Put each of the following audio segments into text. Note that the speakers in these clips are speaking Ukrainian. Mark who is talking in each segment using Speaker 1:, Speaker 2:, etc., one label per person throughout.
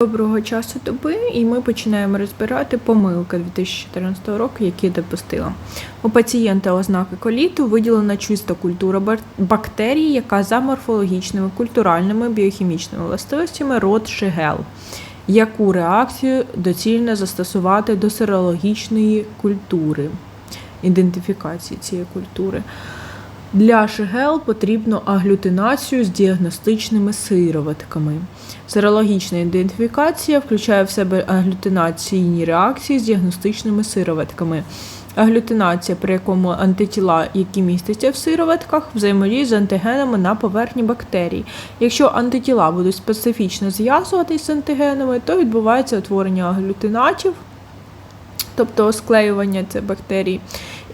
Speaker 1: Доброго часу доби, і ми починаємо розбирати помилки 2014 року, які допустила. У пацієнта ознаки коліту виділена чиста культура бактерій, яка за морфологічними, культуральними, біохімічними властивостями род Шигел. Яку реакцію доцільно застосувати до серологічної культури, ідентифікації цієї культури? Для шигел потрібно аглютинацію з діагностичними сироватками. Серологічна ідентифікація включає в себе аглютинаційні реакції з діагностичними сироватками. Аглютинація, при якому антитіла, які містяться в сироватках, взаємодіють з антигенами на поверхні бактерій. Якщо антитіла будуть специфічно зв'язуватись з антигенами, то відбувається утворення аглютинатів, тобто склеювання цих бактерій.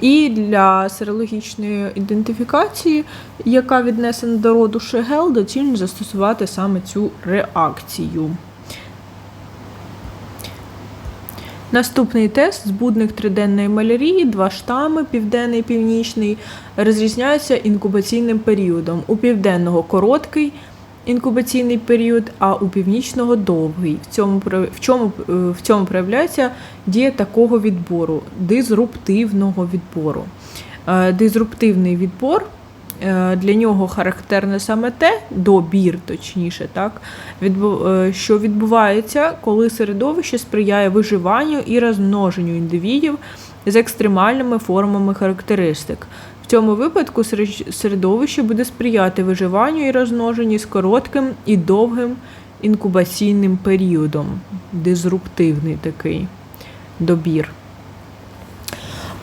Speaker 1: І для серологічної ідентифікації, яка віднесена до роду Шегел, доцільно застосувати саме цю реакцію. Наступний тест збудник триденної малярії, два штами, південний і північний, розрізняються інкубаційним періодом. У південного короткий інкубаційний період, а у північного довгий. В цьому, в чому, е, в цьому проявляється дія такого відбору, дизруптивного відбору. Е, Дизруптивний відбор е, для нього характерне саме те, добір, точніше, так, що відбувається, коли середовище сприяє виживанню і розмноженню індивідів з екстремальними формами характеристик. Цьому випадку середовище буде сприяти виживанню і розмноженню з коротким і довгим інкубаційним періодом. Дизруптивний такий добір.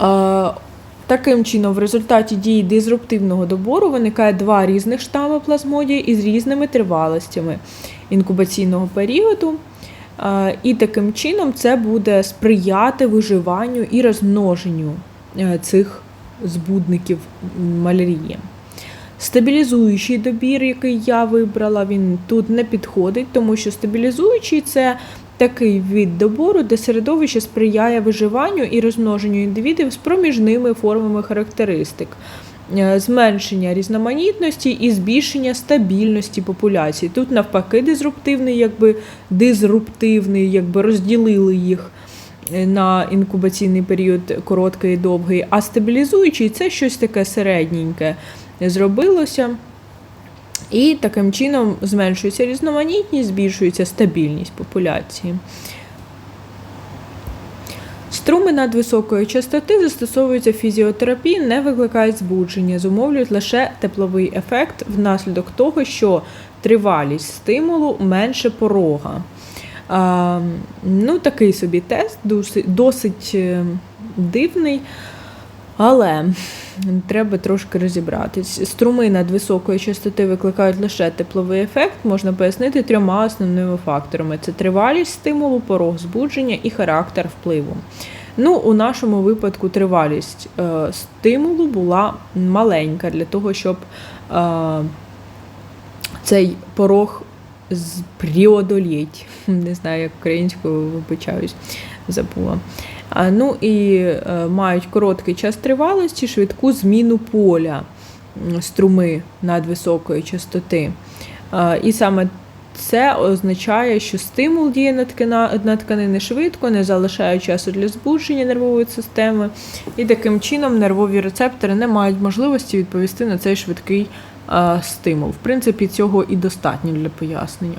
Speaker 1: Е, Таким чином, в результаті дії дизруптивного добору виникає два різних штами плазмодії із різними тривалостями інкубаційного періоду. Е, І таким чином це буде сприяти виживанню і розмноженню е, цих збудників малярії. Стабілізуючий добір, який я вибрала, він тут не підходить, тому що стабілізуючий це такий від добору, де середовище сприяє виживанню і розмноженню індивідів з проміжними формами характеристик, е, зменшення різноманітності і збільшення стабільності популяції. Тут навпаки дизруптивний, якби дизруптивний, якби розділили їх на інкубаційний період короткий і довгий, а стабілізуючий це щось таке середненьке зробилося. І таким чином зменшується різноманітність, збільшується стабільність популяції. Струми надвисокої частоти застосовуються в фізіотерапії, не викликають збудження, зумовлюють лише тепловий ефект внаслідок того, що тривалість стимулу менше порога. Ну, такий собі тест, досить, е, дивний. Але треба трошки розібратись. Струми надвисокої частоти викликають лише тепловий ефект, можна пояснити трьома основними факторами: це тривалість стимулу, порог збудження і характер впливу. Ну, у нашому випадку тривалість е, стимулу була маленька для того, щоб е, цей порог преодоліть. Не знаю, як українською вибачаюсь, забула. Ну і е, мають короткий час тривалості, швидку зміну поля струми надвисокої частоти. І саме це означає, що стимул діє на, тканини швидко, не залишає часу для збудження нервової системи, і таким чином нервові рецептори не мають можливості відповісти на цей швидкий стимул. В принципі, цього і достатньо для пояснення.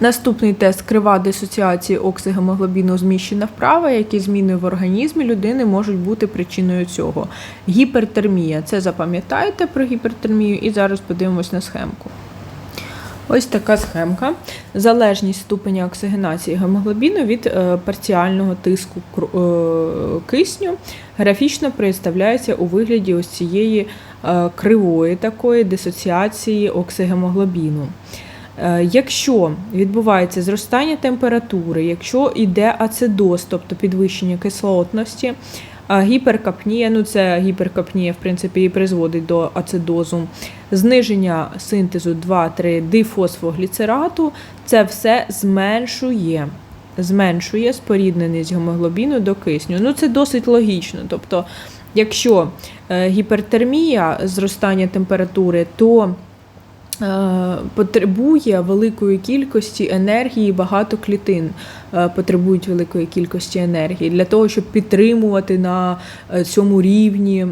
Speaker 1: Наступний тест крива дисоціації оксигемоглобіну зміщена вправо, які зміни в організмі людини можуть бути причиною цього. Гіпертермія. Це запам'ятайте про гіпертермію, і зараз подивимось на схемку. Ось така схемка. Залежність ступеня оксигенації гемоглобіну від е, парціального тиску е, кисню графічно представляється у вигляді ось цієї е, кривої такої дисоціації оксигемоглобіну. Е, Якщо відбувається зростання температури, якщо йде ацидоз, тобто підвищення кислотності, гіперкапнія, ну це гіперкапнія, в принципі, і призводить до ацидозу, зниження синтезу 2-3 дифосфогліцерату, це все зменшує. Зменшує спорідненість гемоглобіну до кисню. Ну, це досить логічно. Тобто, якщо е, гіпертермія, зростання температури, то е, потребує великої кількості енергії, багато клітин е, потребують великої кількості енергії для того, щоб підтримувати на цьому рівні.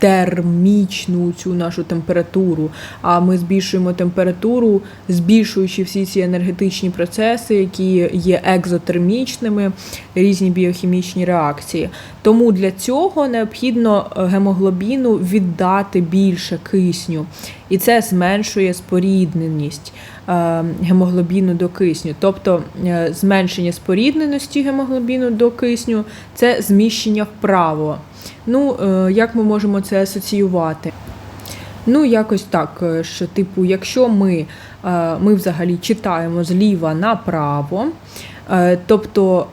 Speaker 1: Термічну цю нашу температуру, а ми збільшуємо температуру, збільшуючи всі ці енергетичні процеси, які є екзотермічними, різні біохімічні реакції. Тому для цього необхідно е, гемоглобіну віддати більше кисню, і це зменшує спорідненість е, гемоглобіну до кисню. Тобто е, зменшення спорідненості гемоглобіну до кисню це зміщення вправо. Ну, е, як ми можемо це асоціювати? Ну, якось так, е, що, типу, якщо ми, е, ми взагалі читаємо зліва направо, тобто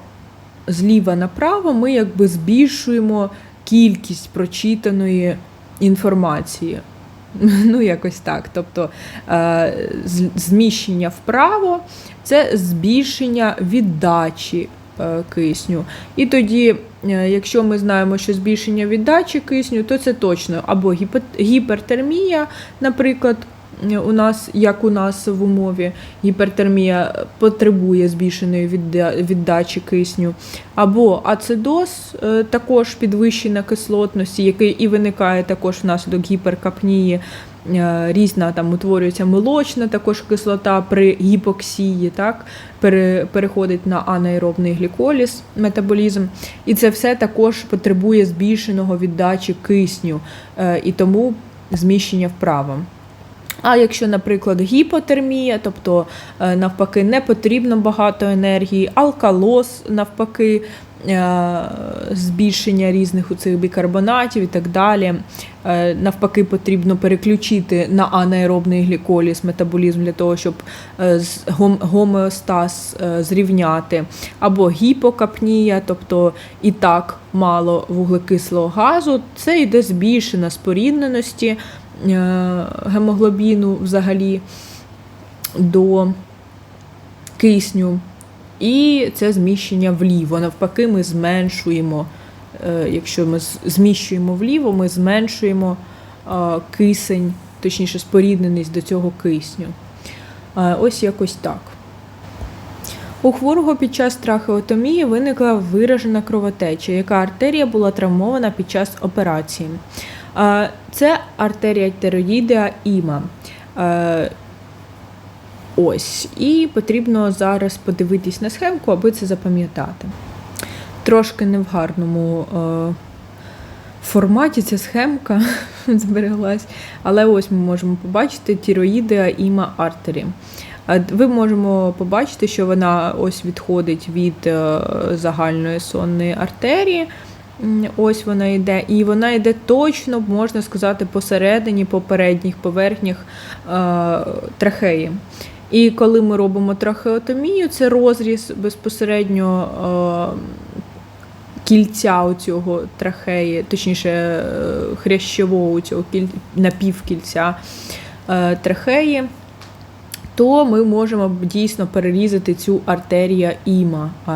Speaker 1: зліва направо ми якби збільшуємо кількість прочитаної інформації. Ну, якось так. Тобто зміщення вправо це збільшення віддачі кисню. І тоді, е, якщо ми знаємо, що збільшення віддачі кисню, то це точно або гіпертермія, наприклад. У нас, як у нас в умові, гіпертермія потребує збільшеної віддачі кисню, або ацидоз, е, також підвищена кислотності, який і виникає також внаслідок гіперкапнії. Е, Різна там утворюється молочна також кислота при гіпоксії, так, переходить на анаеробний гліколіз, метаболізм. І це все також потребує збільшеного віддачі кисню, е, і тому зміщення вправо. А якщо, наприклад, гіпотермія, тобто е, навпаки не потрібно багато енергії, алкалоз, навпаки, е, збільшення різних у цих бікарбонатів і так далі. Е, Навпаки, потрібно переключити на анаеробний гліколіз метаболізм для того, щоб гомеостаз зрівняти. Або гіпокапнія, тобто і так мало вуглекислого газу, це йде збільшена спорідненості гемоглобіну взагалі до кисню. І це зміщення вліво. Навпаки, ми зменшуємо, е, якщо ми зміщуємо вліво, ми зменшуємо е, кисень, точніше, спорідненість до цього кисню. Е, Ось якось так. У хворого під час трахеотомії виникла виражена кровотеча, яка артерія була травмована під час операції. Це артерія тироїдеа іма. Ось. І потрібно зараз подивитись на схемку, аби це запам'ятати. Трошки не в гарному форматі ця схемка збереглась. Але ось ми можемо побачити тіроїдеа іма артері. Ви можемо побачити, що вона ось відходить від е, загальної сонної артерії. Ось вона йде, і вона йде точно, можна сказати, посередині, по передніх поверхнях е, трахеї. І коли ми робимо трахеотомію, це розріз безпосередньо е, кільця цього трахеї, точніше е, хрящового цього кіль... напівкільця е, трахеї, то ми можемо дійсно перерізати цю артерія іма е,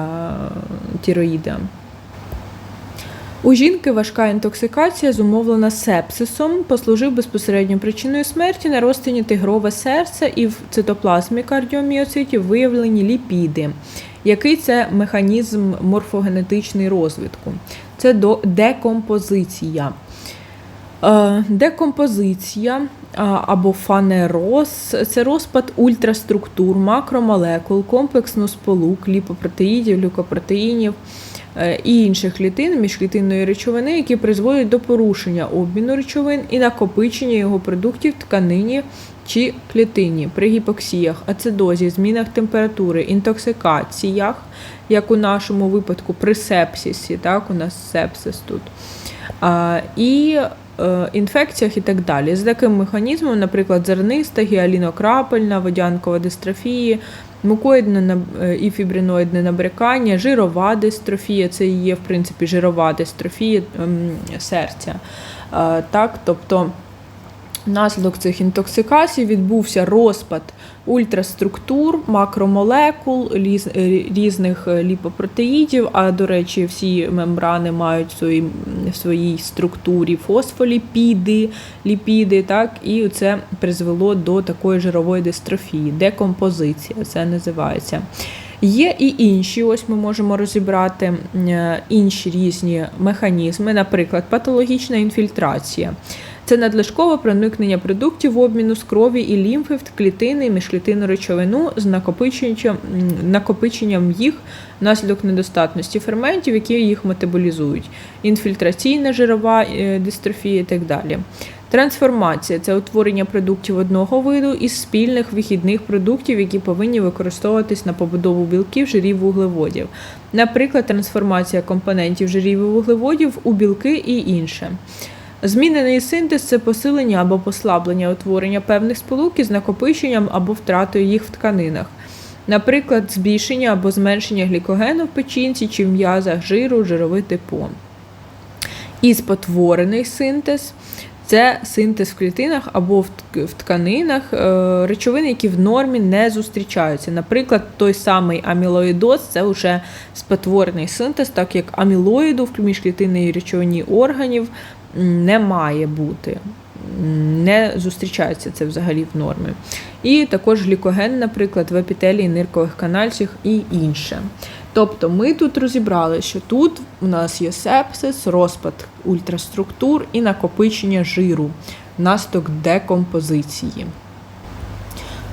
Speaker 1: тіроїда. У жінки важка інтоксикація, зумовлена сепсисом, послужив безпосередньо причиною смерті на розтині тигрове серце і в цитоплазмі кардіоміоцитів виявлені ліпіди. Який це механізм морфогенетичний розвитку? Це декомпозиція. Е, Декомпозиція або фанероз це розпад ультраструктур, макромолекул, комплексну сполук, ліпопротеїдів, люкопротеїнів і інших клітин міжклітинної речовини, які призводять до порушення обміну речовин і накопичення його продуктів тканині чи клітині при гіпоксіях, ацидозі, змінах температури, інтоксикаціях, як у нашому випадку при сепсисі, так, у нас сепсис тут. А, і е, інфекціях і так далі. З таким механізмом, наприклад, зерниста, гіалінокрапельна, водянкова дистрофії, мукоїдне е, і фібриноїдне набрякання, жирова дистрофія, це є, в принципі, жирова дистрофія ем, серця. Е, так, тобто Внаслідок цих інтоксикацій відбувся розпад ультраструктур, макромолекул, е, різних ліпопротеїдів. А до речі, всі мембрани мають в своїй, в своїй структурі фосфоліпіди, ліпіди, так, і це призвело до такої жирової дистрофії, декомпозиція, це називається. Є і інші, ось ми можемо розібрати е, інші різні механізми, наприклад, патологічна інфільтрація. Це надлишкове проникнення продуктів обміну з крові і лімфи в клітини міжклітинну речовину з накопиченням, накопиченням їх внаслідок недостатності ферментів, які їх метаболізують, інфільтраційна жирова е, дистрофія і так далі. Трансформація це утворення продуктів одного виду із спільних вихідних продуктів, які повинні використовуватись на побудову білків, жирів, вуглеводів. Наприклад, трансформація компонентів жирів і вуглеводів у білки і інше. Змінений синтез це посилення або послаблення утворення певних сполук із накопиченням або втратою їх в тканинах. Наприклад, збільшення або зменшення глікогену в печінці чи в м'язах жиру, жировий типон. І спотворений синтез це синтез в клітинах або в тканинах е, речовин, які в нормі не зустрічаються. Наприклад, той самий амілоїдоз це вже спотворений синтез, так як амілоїду в міжклітинній речовині органів не має бути. Не зустрічається це взагалі в нормі. І також глікоген, наприклад, в епітелії ниркових канальців і інше. Тобто ми тут розібрали, що тут у нас є сепсис, розпад ультраструктур і накопичення жиру, внаслідок декомпозиції.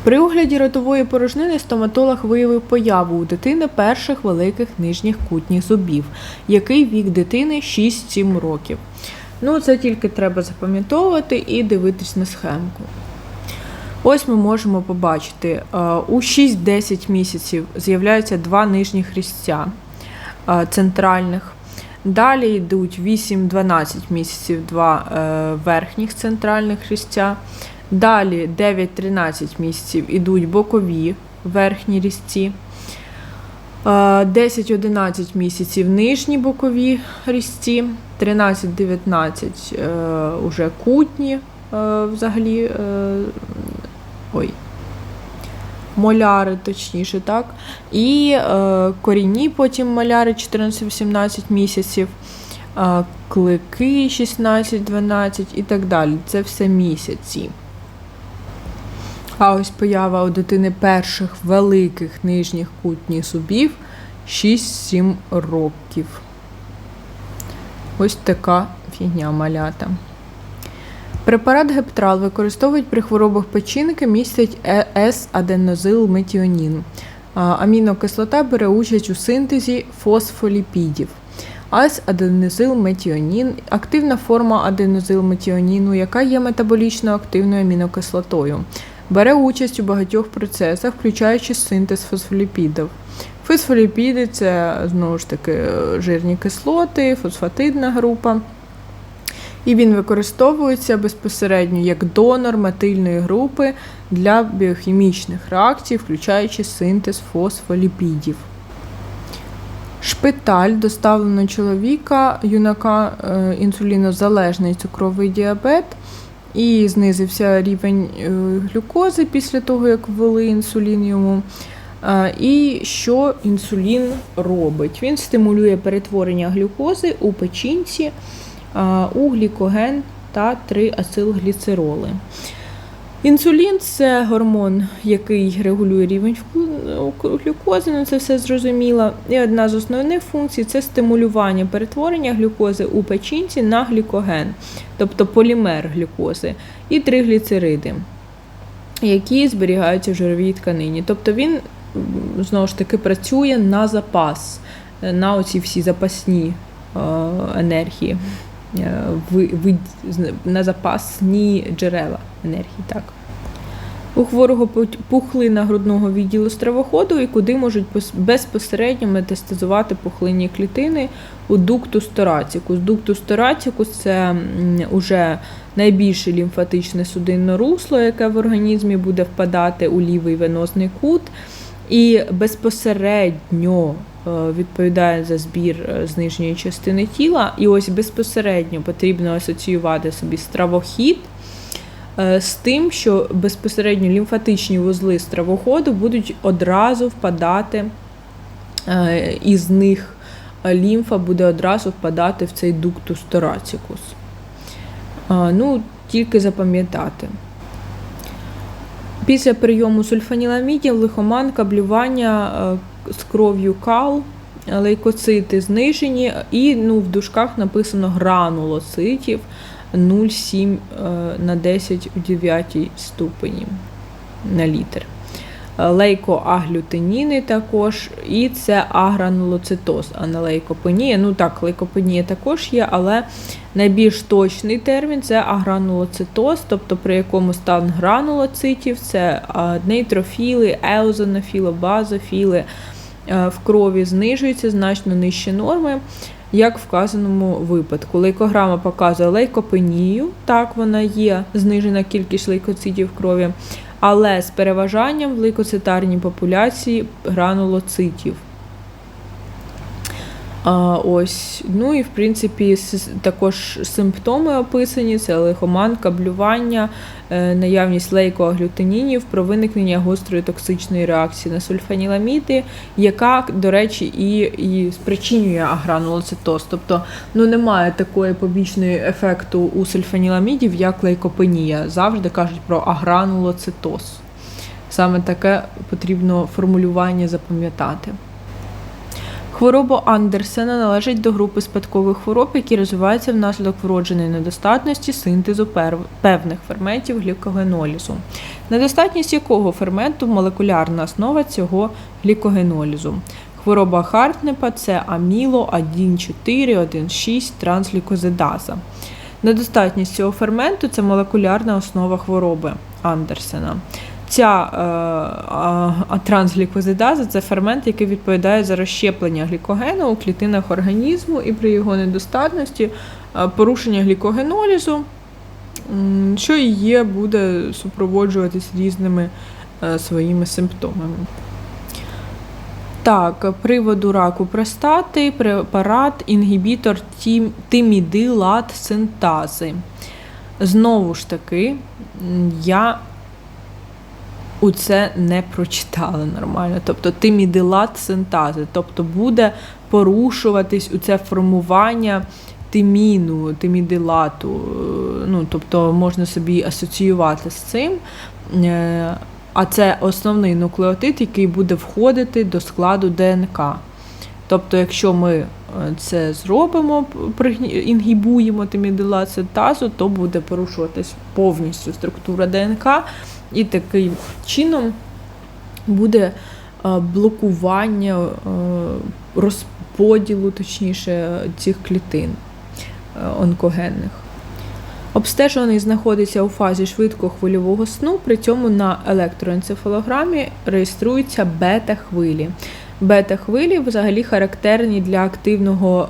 Speaker 1: При огляді ротової порожнини стоматолог виявив появу у дитини перших великих нижніх кутніх зубів, який вік дитини 6-7 років. Ну, це тільки треба запам'ятовувати і дивитись на схемку. Ось ми можемо побачити, е, у 6-10 місяців з'являються два нижніх різця е, центральних. Далі йдуть 8-12 місяців два е, верхніх центральних різця. Далі 9-13 місяців ідуть бокові верхні різці. Е, 10-11 місяців нижні бокові різці, 13-19 е, уже кутні е, взагалі. е, Ой. Моляри, точніше, так. І е, корінні потім маляри 14-18 місяців, е, клики 16-12 і так далі. Це все місяці. А ось поява у дитини перших великих нижніх кутніх зубів 6-7 років. Ось така фігня малята. Препарат гептрал використовують при хворобах печінки, містить е, С-аденозилметіонін. Амінокислота бере участь у синтезі фосфоліпідів. Ас-аденозилметіонін – активна форма аденозилметіоніну, яка є метаболічно активною амінокислотою. Бере участь у багатьох процесах, включаючи синтез фосфоліпідів. Фосфоліпіди це знову ж таки жирні кислоти, фосфатидна група. І він використовується безпосередньо як донор метильної групи для біохімічних реакцій, включаючи синтез фосфоліпідів. Шпиталь доставлено чоловіка, юнака е, інсулінозалежний цукровий діабет, і знизився рівень е, глюкози після того, як ввели інсулін йому. І що інсулін робить? Він стимулює перетворення глюкози у печінці у глікоген та 3-ацилгліцероли. Інсулін це гормон, який регулює рівень глюкози, ну це все зрозуміло. І одна з основних функцій це стимулювання перетворення глюкози у печінці на глікоген, тобто полімер глюкози, і тригліцериди, які зберігаються в жировій тканині. Тобто він знову ж таки працює на запас, е, на оці всі запасні е, енергії. Е, на запасні джерела енергії. Так. У хворого пухлина грудного відділу стравоходу і куди можуть безпосередньо метастазувати пухлинні клітини у дуктус торацікус. Дуктус торацікус це м, уже найбільше лімфатичне судинне русло, яке в організмі буде впадати у лівий венозний кут. І безпосередньо е, відповідає за збір е, з нижньої частини тіла. І ось безпосередньо потрібно асоціювати собі стравохід е, з тим, що безпосередньо лімфатичні вузли стравоходу будуть одразу впадати, із них лімфа буде одразу впадати в цей дуктус торацікус. Ну, тільки запам'ятати. Після прийому сульфаніламідів, лихоманка, блювання е, з кров'ю кал, лейкоцити знижені, і ну, в дужках написано гранулоцитів 0,7 е, на 10 у 9 ступені на літр. Е, Лейкоаглютиніни також, і це агранулоцитоз, а не лейкопенія. Ну так, лейкопенія також є, але найбільш точний термін це агранулоцитоз, тобто при якому стан гранулоцитів це нейтрофіли, еозонофіли, базофіли е, в крові знижуються значно нижче норми. Як в вказаному випадку, лейкограма показує лейкопенію, так вона є, знижена кількість лейкоцитів в крові, але з переважанням в лейкоцитарній популяції гранулоцитів. Ось, ну і в принципі також симптоми описані: це лихоманка, блювання, е, наявність лейкоаглютинінів про виникнення гострої токсичної реакції на сульфаніламіди, яка, до речі, і, і спричинює агранулоцитоз. Тобто ну, немає такої побічної ефекту у сульфаніламідів, як лейкопенія. Завжди кажуть про агранулоцитоз. Саме таке потрібно формулювання запам'ятати. Хвороба Андерсена належить до групи спадкових хвороб, які розвиваються внаслідок вродженої недостатності синтезу певних ферментів глікогенолізу. Недостатність якого ферменту молекулярна основа цього глікогенолізу. Хвороба Хартнепа це аміло 1,4, 1,6 транслікозидаза. Недостатність цього ферменту це молекулярна основа хвороби Андерсена. Ця е, а, а це фермент, який відповідає за розщеплення глікогену у клітинах організму, і при його недостатності е, порушення глікогенолізу, що і є, буде супроводжуватись різними е, своїми симптомами. Так, приводу раку простати, препарат, інгібітор тимідилат синтази. Знову ж таки, я у це не прочитала нормально. Тобто тимідилат синтази, тобто буде порушуватись у це формування тиміну, тимідилату. Ну, тобто можна собі асоціювати з цим. Е, А це основний нуклеотид, який буде входити до складу ДНК. Тобто, якщо ми е, це зробимо, інгібуємо тимідилат синтазу, то буде порушуватись повністю структура ДНК, і таким чином буде е, блокування е, розподілу, точніше, цих клітин е, онкогенних. Обстежений знаходиться у фазі швидкохвильового сну, при цьому на електроенцефалограмі реєструються бета-хвилі. Бета-хвилі взагалі характерні для активного,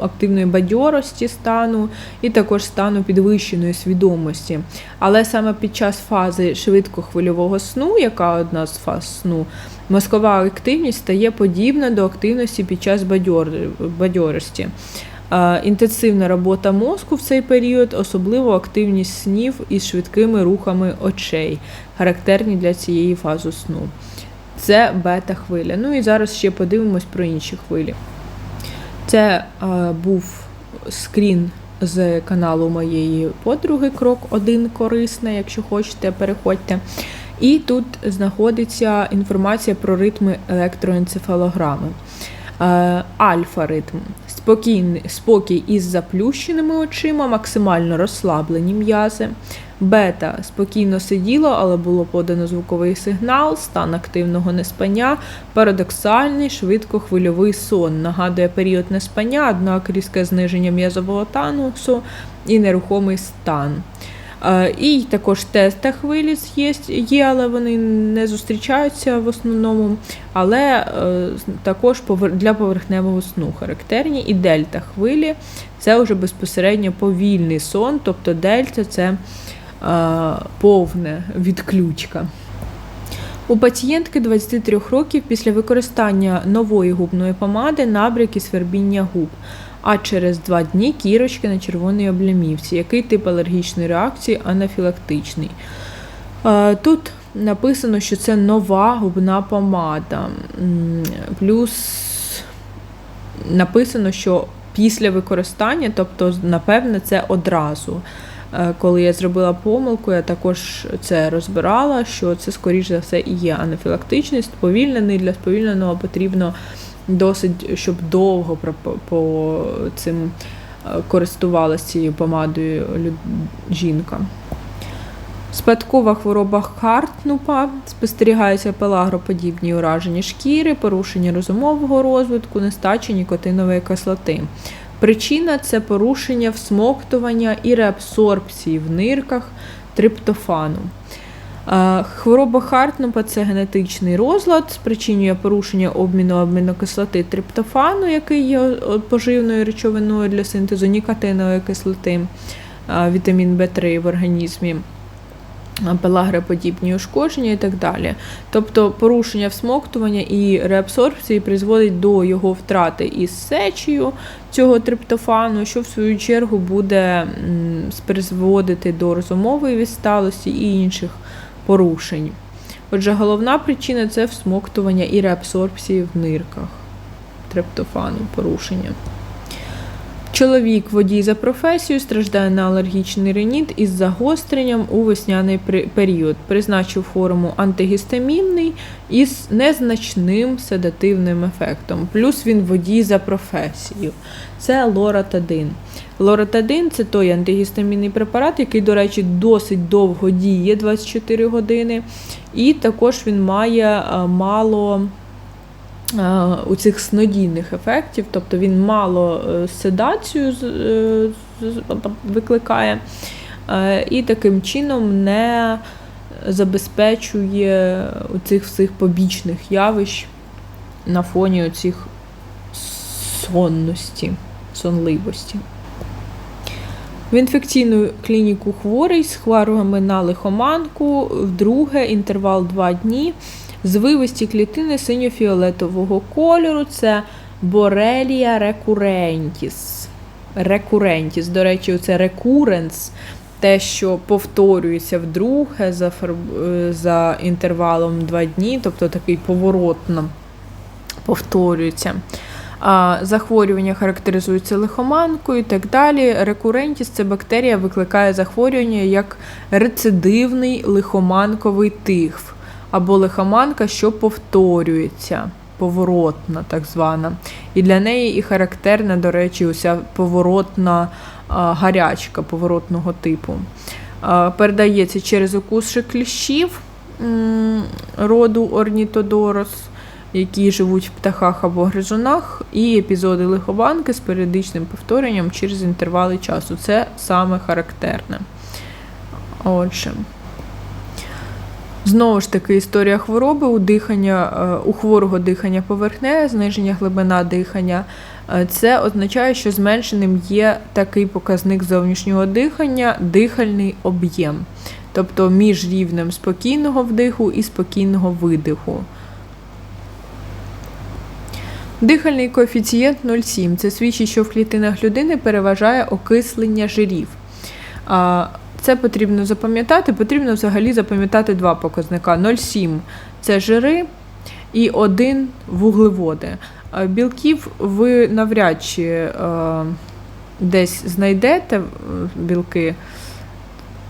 Speaker 1: е, активної бадьорості стану і також стану підвищеної свідомості. Але саме під час фази швидкохвильового сну, яка одна з фаз сну, мозкова активність стає подібна до активності під час бадьор- бадьорості. Е, Інтенсивна робота мозку в цей період, особливо активність снів із швидкими рухами очей, характерні для цієї фази сну. Це бета-хвиля. Ну і зараз ще подивимось про інші хвилі. Це е, був скрін з каналу моєї подруги Крок 1 корисна, якщо хочете, переходьте. І тут знаходиться інформація про ритми електроенцефалограми. Е, Альфа-ритм. Спокійний, спокій із заплющеними очима, максимально розслаблені м'язи. Бета спокійно сиділо, але було подано звуковий сигнал, стан активного неспання, парадоксальний, швидкохвильовий сон. Нагадує період неспання, однак різке зниження м'язового танусу і нерухомий стан. Е, І також тета хвилі є, є, але вони не зустрічаються в основному. Але е, також для поверхневого сну характерні. І дельта хвилі це вже безпосередньо повільний сон, тобто дельта це повне відключка. У пацієнтки 23 років після використання нової губної помади набряк і свербіння губ. а через 2 дні кірочки на червоній облямівці. Який тип алергічної реакції анафілактичний? Е, Тут написано, що це нова губна помада. Плюс написано, що після використання, тобто, напевне, це одразу. Е, Коли я зробила помилку, я також це розбирала, що це, скоріш за все, і є анафілактичний, сповільнений. Для сповільненого потрібно досить, щоб довго по цим е, користувалася цією помадою жінка. Спадкова хвороба Хартнупа спостерігаються пелагроподібні ураження шкіри, порушення розумового розвитку, нестача нікотинової кислоти. Причина це порушення всмоктування і реабсорбції в нирках триптофану. Е, Хвороба Хартнупа це генетичний розлад, спричинює порушення обміну амінокислоти триптофану, який є поживною речовиною для синтезу нікотинової кислоти, е, вітамін В3 в організмі пелагроподібні ушкодження і так далі. Тобто порушення всмоктування і реабсорбції призводить до його втрати із сечею цього триптофану, що в свою чергу буде призводити до розумової відсталості і інших порушень. Отже, головна причина це всмоктування і реабсорбції в нирках триптофану порушення. Чоловік водій за професією страждає на алергічний реніт із загостренням у весняний період. Призначив форму антигістамінний із незначним седативним ефектом. Плюс він водій за професією. Це лоратадин. Лоратадин це той антигістамінний препарат, який, до речі, досить довго діє 24 години. І також він має е, мало у цих снодійних ефектів, тобто він мало е, седацію е, викликає, е, і таким чином не забезпечує цих всіх побічних явищ на фоні цих сонності, сонливості. В інфекційну клініку хворий з хворобами на лихоманку, вдруге інтервал 2 дні. Звивисті клітини синьо-фіолетового кольору це Борелія рекурентіс. Рекурентіс. До речі, це рекуренс, те, що повторюється вдруге за, за інтервалом 2 дні, тобто такий поворотно повторюється. Захворювання характеризується лихоманкою і так далі. Рекурентіс це бактерія викликає захворювання як рецидивний лихоманковий тиф або лихоманка, що повторюється, поворотна, так звана. І для неї і характерна, до речі, уся поворотна гарячка поворотного типу. Передається через укус кліщів роду орнітодорос які живуть в птахах або гризунах, і епізоди лихобанки з періодичним повторенням через інтервали часу. Це саме характерне. Отже. Знову ж таки, історія хвороби у дихання, е, у хворого дихання поверхневе, зниження глибина дихання. Е, Це означає, що зменшеним є такий показник зовнішнього дихання дихальний об'єм, тобто між рівнем спокійного вдиху і спокійного видиху. Дихальний коефіцієнт 0,7. Це свідчить, що в клітинах людини переважає окислення жирів. Це потрібно запам'ятати. Потрібно взагалі запам'ятати два показника: 0,7 це жири і 1 вуглеводи. Білків ви навряд чи е, десь знайдете е, білки,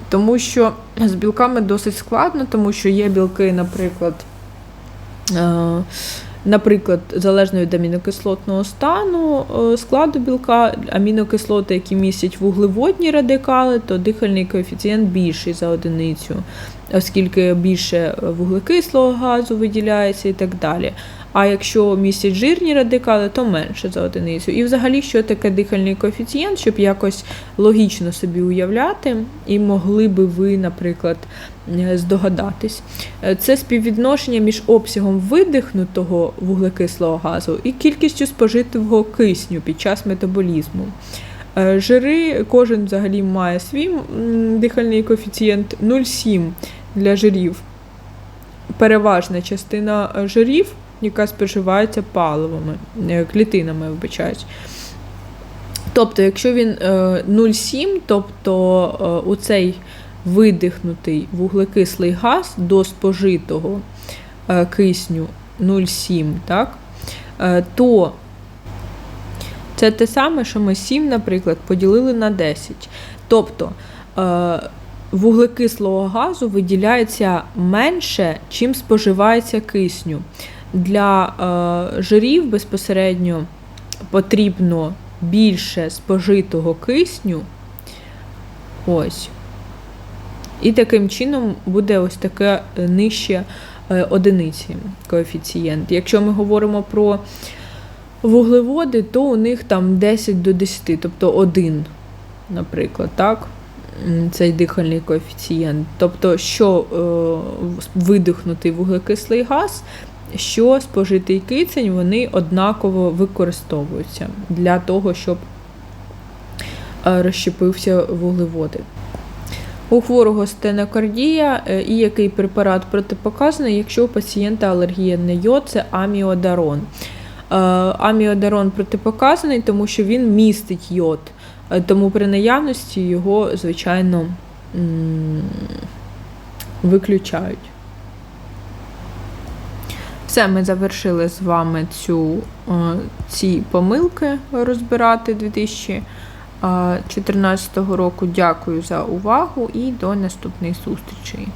Speaker 1: тому що з білками досить складно, тому що є білки, наприклад. Наприклад, залежно від амінокислотного стану е, складу білка, амінокислоти, які містять вуглеводні радикали, то дихальний коефіцієнт більший за одиницю, оскільки більше вуглекислого газу виділяється і так далі. А якщо містять жирні радикали, то менше за одиницю. І взагалі, що таке дихальний коефіцієнт, щоб якось логічно собі уявляти, і могли би ви, наприклад, здогадатись. Це співвідношення між обсягом видихнутого вуглекислого газу і кількістю спожитого кисню під час метаболізму. Е, Жири, кожен взагалі має свій дихальний коефіцієнт 0,7 для жирів. Переважна частина е, жирів, яка споживається паливами, е, клітинами, вибачаюсь. Тобто, якщо він е, 0,7, тобто у цей видихнутий вуглекислий газ до спожитого кисню 0,7, так, то це те саме, що ми 7, наприклад, поділили на 10. Тобто е, вуглекислого газу виділяється менше, чим споживається кисню. Для е, жирів безпосередньо потрібно більше спожитого кисню. Ось. І таким чином буде ось таке е, нижче одиниці коефіцієнт. Якщо ми говоримо про вуглеводи, то у них там 10 до 10, тобто 1, наприклад, так? Цей дихальний коефіцієнт. Тобто, що е, видихнутий вуглекислий газ, що спожитий кисень, вони однаково використовуються для того, щоб е, розщепився вуглеводи. У хворого стенокардія е, і який препарат протипоказаний, якщо у пацієнта алергія на йод, це аміодарон. Е, Аміодарон протипоказаний, тому що він містить йод, Е, тому при наявності його, звичайно, виключають. Все, ми завершили з вами цю, е, ці помилки розбирати 2014 року. Дякую за увагу і до наступних зустрічей.